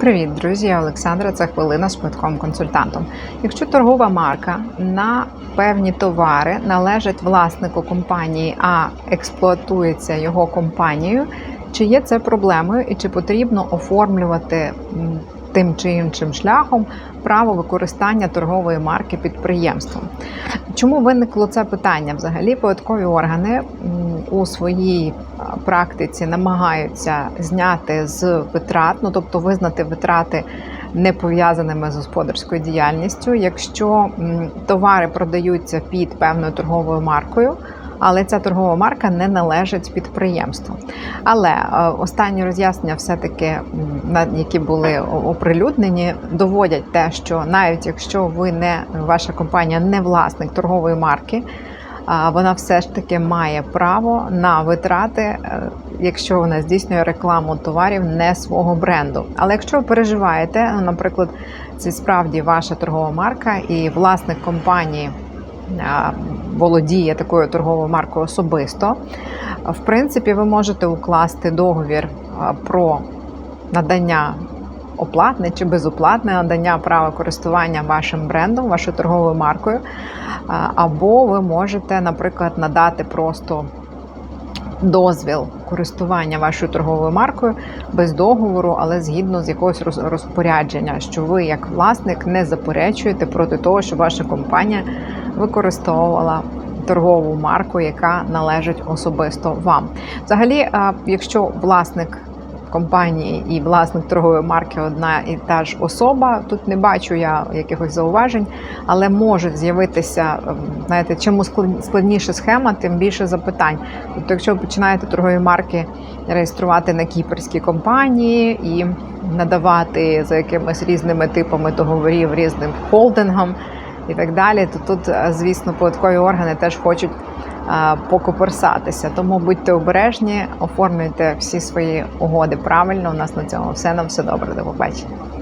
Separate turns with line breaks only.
Привіт, друзі! Олександра. Це хвилина з швидком консультантом. Якщо торгова марка на певні товари належить власнику компанії, а експлуатується його компанією, чи є це проблемою і чи потрібно оформлювати тим чи іншим шляхом право використання торгової марки підприємством? Чому виникло це питання? Взагалі, податкові органи у своїй практиці намагаються зняти з витрат, ну тобто визнати витрати не пов'язаними з господарською діяльністю, якщо товари продаються під певною торговою маркою. Але ця торгова марка не належить підприємству. Але е, останні роз'яснення, все-таки, які були оприлюднені, доводять те, що навіть якщо ви не ваша компанія не власник торгової марки, вона все ж таки має право на витрати, е, якщо вона здійснює рекламу товарів не свого бренду. Але якщо ви переживаєте, ну, наприклад, це справді ваша торгова марка і власник компанії. Володіє такою торговою маркою особисто. В принципі, ви можете укласти договір про надання оплатне чи безоплатне надання права користування вашим брендом, вашою торговою маркою. Або ви можете, наприклад, надати просто дозвіл користування вашою торговою маркою без договору, але згідно з якогось розпорядження, що ви, як власник, не заперечуєте проти того, що ваша компанія використовувала. Торгову марку, яка належить особисто вам. Взагалі, якщо власник компанії і власник торгової марки одна і та ж особа. Тут не бачу я якихось зауважень, але можуть з'явитися, ем, знаєте, чим склад- складніша схема, тим більше запитань. Тобто, якщо починаєте торгові марки реєструвати на кіпрській компанії і надавати за якимись різними типами договорів різним холдингам. І так далі, то тут, е, звісно, податкові органи теж хочуть е, покоперсатися. Тому будьте обережні, оформлюйте всі свої угоди правильно. У нас на цьому все. Нам все добре. До побачення.